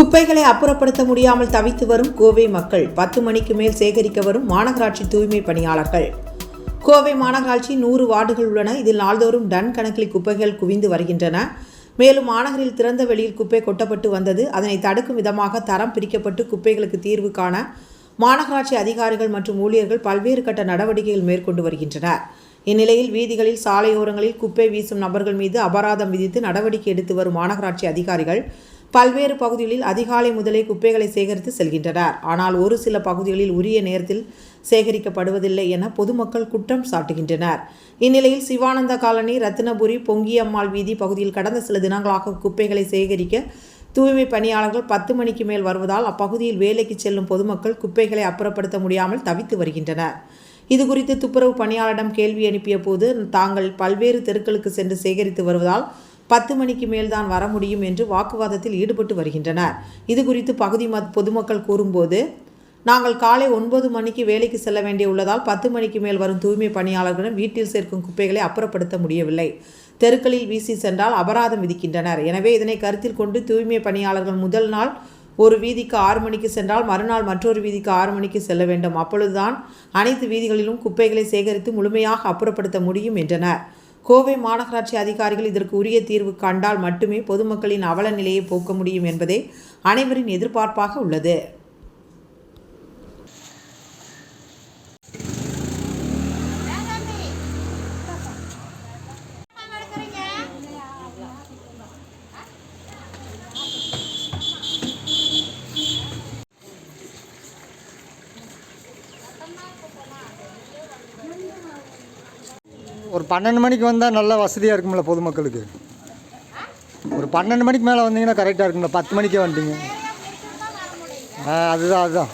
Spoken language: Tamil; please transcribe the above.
குப்பைகளை அப்புறப்படுத்த முடியாமல் தவித்து வரும் கோவை மக்கள் பத்து மணிக்கு மேல் சேகரிக்க வரும் மாநகராட்சி தூய்மை பணியாளர்கள். கோவை மாநகராட்சி நூறு வார்டுகள் உள்ளன. இதில் நாள்தோறும் டன் கணக்கில் குப்பைகள் குவிந்து வருகின்றன. மேலும் மாநகரில் திறந்த வெளியில் குப்பை கொட்டப்பட்டு வந்தது. அதனை தடுக்கும் விதமாக தரம் பிரிக்கப்பட்டு குப்பைகளுக்கு தீர்வு காண மாநகராட்சி அதிகாரிகள் மற்றும் ஊழியர்கள் பல்வேறு கட்ட நடவடிக்கைகள் மேற்கொண்டு வருகின்றனர். இந்நிலையில் வீதிகளில் சாலையோரங்களில் குப்பை வீசும் நபர்கள் மீது அபராதம் விதித்து நடவடிக்கை எடுத்து வரும் மாநகராட்சி அதிகாரிகள் பல்வேறு பகுதிகளில் அதிகாலை முதலே குப்பைகளை சேகரித்து செல்கின்றனர். ஆனால் ஒரு சில பகுதிகளில் உரிய நேரத்தில் சேகரிக்கப்படுவதில்லை என பொதுமக்கள் குற்றம் சாட்டுகின்றனர். இந்நிலையில் சிவானந்த காலனி ரத்தினபுரி பொங்கியம்மாள் வீதி பகுதியில் கடந்த சில தினங்களாக குப்பைகளை சேகரிக்க தூய்மை பணியாளர்கள் பத்து மணிக்கு மேல் வருவதால் அப்பகுதியில் வேலைக்கு செல்லும் பொதுமக்கள் குப்பைகளை அப்புறப்படுத்த முடியாமல் தவித்து வருகின்றனர். இது குறித்து துப்புரவு பணியாளரிடம் கேள்வி அனுப்பிய போது தாங்கள் பல்வேறு தெருக்களுக்கு சென்று சேகரித்து வருவதால் பத்து மணிக்கு மேல்தான் வர முடியும் என்று வாக்குவாதத்தில் ஈடுபட்டு வருகின்றனர். இது குறித்து பகுதி மத் பொதுமக்கள் கூறும்போது நாங்கள் காலை ஒன்பது மணிக்கு வேலைக்கு செல்ல வேண்டிய உள்ளதால் பத்து மணிக்கு மேல் வரும் தூய்மை பணியாளர்களும் வீட்டில் சேர்க்கும் குப்பைகளை அப்புறப்படுத்த முடியவில்லை. தெருக்களில் வீசி சென்றால் அபராதம் விதிக்கின்றனர். எனவே இதனை கருத்தில் கொண்டு தூய்மை பணியாளர்கள் முதல் நாள் ஒரு வீதிக்கு ஆறு மணிக்கு சென்றால் மறுநாள் மற்றொரு வீதிக்கு ஆறு மணிக்கு செல்ல வேண்டும். அப்பொழுதுதான் அனைத்து வீதிகளிலும் குப்பைகளை சேகரித்து முழுமையாக அப்புறப்படுத்த முடியும் என்றனர். கோவை மாநகராட்சி அதிகாரிகள் இதற்கு உரிய தீர்வு கண்டால் மட்டுமே பொதுமக்களின் அவல நிலையை போக்க முடியும் என்பதே அனைவரின் எதிர்பார்ப்பாக உள்ளது. ஒரு பன்னெண்டு மணிக்கு வந்தால் நல்லா வசதியாக இருக்கும்ல பொதுமக்களுக்கு. ஒரு பன்னெண்டு மணிக்கு மேலே வந்தீங்கன்னா கரெக்டாக இருக்கும்ல. பத்து மணிக்கே வந்துட்டீங்க. ஆ அதுதான் அதுதான்.